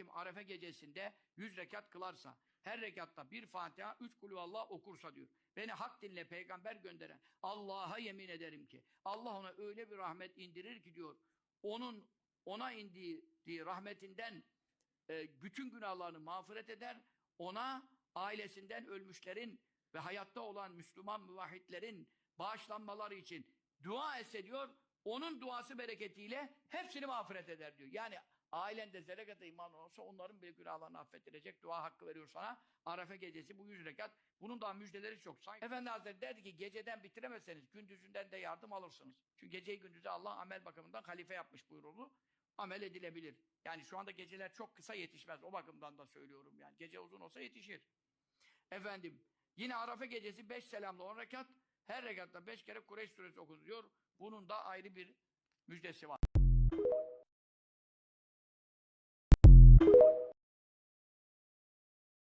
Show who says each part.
Speaker 1: kim Arefe gecesinde 100 rekat kılarsa, her rekatta bir Fatiha, üç kulü Allah okursa diyor. Beni hak dinle peygamber gönderen Allah'a yemin ederim ki Allah ona öyle bir rahmet indirir ki diyor. Onun ona indiği rahmetinden e, bütün günahlarını mağfiret eder. Ona ailesinden ölmüşlerin ve hayatta olan Müslüman müvahhidlerin bağışlanmaları için dua etse diyor. Onun duası bereketiyle hepsini mağfiret eder diyor. Yani ailende zerekata iman olsa onların bile günahlarını affettirecek dua hakkı veriyor sana. Arefe gecesi bu yüz rekat. Bunun daha müjdeleri çok. Sanki Efendi Hazretleri derdi ki geceden bitiremezseniz gündüzünden de yardım alırsınız. Çünkü geceyi gündüzü Allah amel bakımından halife yapmış buyuruldu. Amel edilebilir. Yani şu anda geceler çok kısa yetişmez. O bakımdan da söylüyorum yani. Gece uzun olsa yetişir. Efendim yine Arafa gecesi beş selamlı on rekat. Her rekatta beş kere Kureyş suresi okutuluyor. Bunun da ayrı bir müjdesi var.